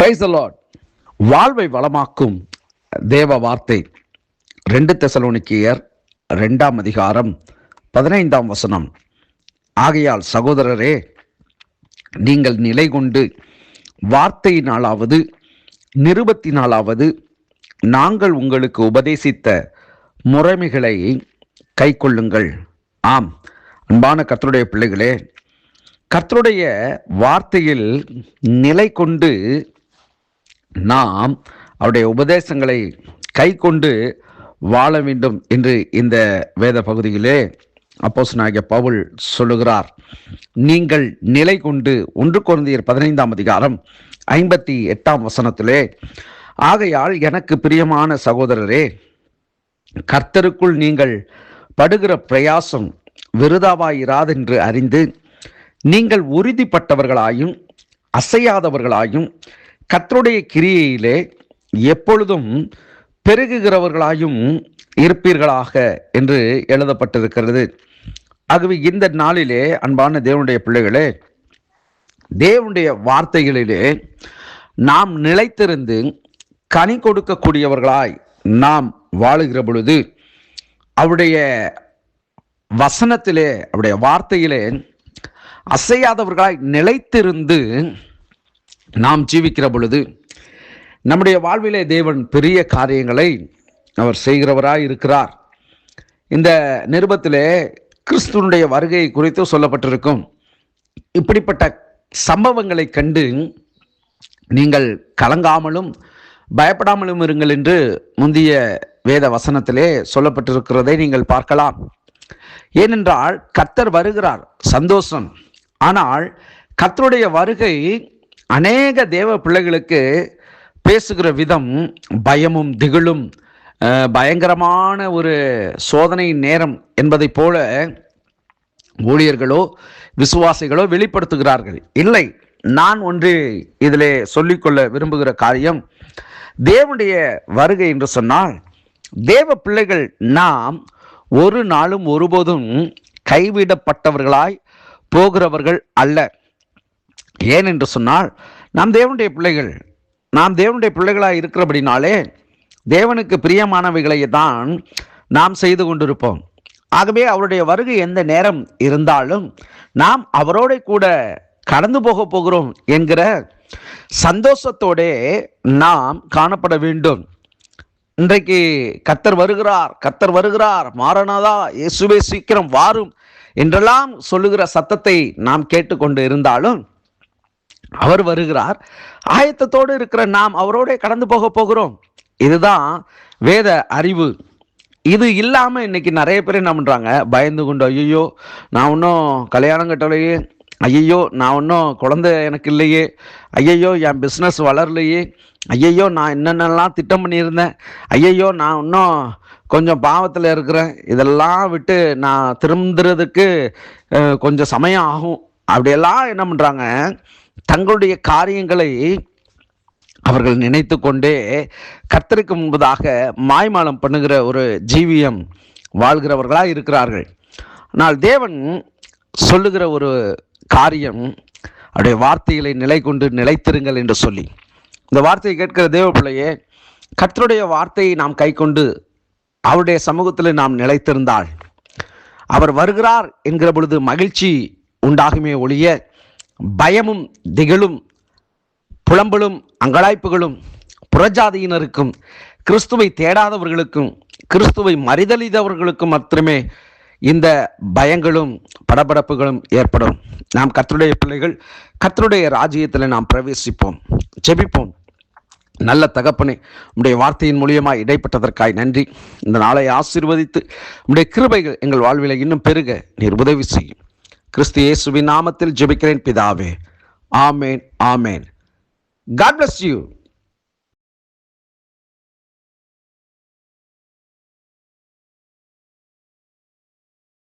Price Lord வாழ்வை வளமாக்கும் தேவ வார்த்தை. ரெண்டு தெசலோனிக்கியர் ரெண்டாம் அதிகாரம் பதினைந்தாம் வசனம். ஆகையால் சகோதரரே நீங்கள் நிலை கொண்டு வார்த்தையினாலாவது நிருபத்தினாலாவது நாங்கள் உங்களுக்கு உபதேசித்த முறைமைகளை கைக்கொள்ளுங்கள். ஆம். அன்பான கர்த்தருடைய பிள்ளைகளே கர்த்தருடைய வார்த்தையில் நிலை கொண்டு நாம் அவருடைய உபதேசங்களை கை கொண்டு வாழ வேண்டும் என்று இந்த வேத பகுதியிலே அப்போஸ் நாயகிய பவுல் சொல்லுகிறார். நீங்கள் நிலை கொண்டு ஒன்று குழந்தையர் பதினைந்தாம் அதிகாரம் ஐம்பத்தி எட்டாம் வசனத்திலே ஆகையால் எனக்கு பிரியமான சகோதரரே கர்த்தருக்குள் நீங்கள் படுகிற பிரயாசம் விருதாவாயிராதென்று அறிந்து நீங்கள் உறுதிப்பட்டவர்களாயும் அசையாதவர்களாயும் கத்தருடைய கிரியையிலே எப்பொழுதும் பெருகுகிறவர்களாயும் இருப்பீர்களாக என்று எழுதப்பட்டிருக்கிறது. ஆகவே இந்த நாளிலே அன்பான தேவனுடைய பிள்ளைகளே தேவனுடைய வார்த்தைகளிலே நாம் நிலைத்திருந்து கனி கொடுக்கக்கூடியவர்களாய் நாம் வாழுகிற பொழுது அவருடைய வசனத்திலே அவருடைய வார்த்தையிலே அசையாதவர்களாய் நிலைத்திருந்து நாம் ஜீவிக்கிற பொழுது நம்முடைய வாழ்விலே தேவன் பெரிய காரியங்களை அவர் செய்கிறவராய் இருக்கிறார். இந்த நிருபத்திலே கிறிஸ்துவனுடைய வருகை குறித்து சொல்லப்பட்டிருக்கும். இப்படிப்பட்ட சம்பவங்களை கண்டு நீங்கள் கலங்காமலும் பயப்படாமலும் இருங்கள் என்று முந்தைய வேத வசனத்திலே சொல்லப்பட்டிருக்கிறதை நீங்கள் பார்க்கலாம். ஏனென்றால் கர்த்தர் வருகிறார் சந்தோஷம். ஆனால் கர்த்தருடைய வருகை அநேக தேவ பிள்ளைகளுக்கு பேசுகிற விதம் பயமும் திகிலும் பயங்கரமான ஒரு சோதனை நேரம் என்பதைப் போல ஊழியர்களோ விசுவாசிகளோ வெளிப்படுத்துகிறார்கள். இல்லை நான் ஒன்று இதிலே சொல்லிக்கொள்ள விரும்புகிற காரியம் தேவனுடைய வருகை என்று சொன்னால் தேவ பிள்ளைகள் நாம் ஒரு நாளும் ஒருபோதும் கைவிடப்பட்டவர்களாய் போகிறவர்கள் அல்ல. ஏன் என்று சொன்னால் நாம் தேவனுடைய பிள்ளைகள் நாம் தேவனுடைய பிள்ளைகளாக இருக்கிறபடினாலே தேவனுக்கு பிரியமானவைகளை தான் நாம் செய்து கொண்டிருப்போம். ஆகவே அவருடைய வருகை எந்த நேரம் இருந்தாலும் நாம் அவரோட கூட கடந்து போக போகிறோம் என்கிற சந்தோஷத்தோடே நாம் காணப்பட வேண்டும். இன்றைக்கு கத்தர் வருகிறார் கத்தர் வருகிறார் மாறனாதா இயேசுவே சீக்கிரம் வாரும் என்றெல்லாம் சொல்லுகிற சத்தத்தை நாம் கேட்டுக்கொண்டு இருந்தாலும் அவர் வருகிறார். ஆயத்தத்தோடு இருக்கிற நாம் அவரோட கடந்து போக போகிறோம். இதுதான் வேத அறிவு. இது இல்லாமல் இன்னைக்கு நிறைய பேர் என்ன பண்ணுறாங்க பயந்து கொண்டு ஐயோ நான் இன்னும் கல்யாணம் கட்டலையே. ஐயையோ நான் இன்னும் குழந்தை எனக்கு இல்லையே. ஐயையோ என் பிஸ்னஸ் வளரலையே. ஐயையோ நான் என்னென்னலாம் திட்டம் பண்ணியிருந்தேன். ஐயையோ நான் இன்னும் கொஞ்சம் பாவத்தில் இருக்கிறேன். இதெல்லாம் விட்டு நான் திரும்புறதுக்கு கொஞ்சம் சமயம் ஆகும். அப்படியெல்லாம் என்ன பண்ணுறாங்க தங்களுடைய காரியங்களை அவர்கள் நினைத்து கொண்டே கர்த்தருக்கு முன்பதாக மாய்மாலம் பண்ணுகிற ஒரு ஜீவியம் வாழ்கிறவர்களாக இருக்கிறார்கள். ஆனால் தேவன் சொல்லுகிற ஒரு காரியம் அவருடைய வார்த்தைகளை நிலை கொண்டு நிலைத்திருங்கள் என்று சொல்லி. இந்த வார்த்தையை கேட்கிற தேவ பிள்ளையே கர்த்தருடைய வார்த்தையை நாம் கைக்கொண்டு அவருடைய சமூகத்தில் நாம் நிலைத்திருந்தால் அவர் வருகிறார் என்கிற பொழுது மகிழ்ச்சி உண்டாகுமே ஒழிய பயமும் திகழும் புலம்பலும் அங்கலாய்ப்புகளும் புறஜாதியினருக்கும் கிறிஸ்துவை தேடாதவர்களுக்கும் கிறிஸ்துவை மறிதலிதவர்களுக்கும் மாத்திரமே இந்த பயங்களும் படபடப்புகளும் ஏற்படும். நாம் கர்த்தருடைய பிள்ளைகள் கர்த்தருடைய ராஜ்யத்தில் நாம் பிரவேசிப்போம் ஜெபிப்போம். நல்ல தகப்பனே உடைய வார்த்தையின் மூலியமாக இடைப்பட்டதற்காய் நன்றி. இந்த நாளை ஆசீர்வதித்து உடைய கிருபைகள் எங்கள் வாழ்வில் இன்னும் பெருக நீர் உதவி செய்யும். கிறிஸ்து இயேசுவின் நாமத்தில் ஜெபிக்கிறேன் பிதாவே. ஆமேன் ஆமேன். God bless you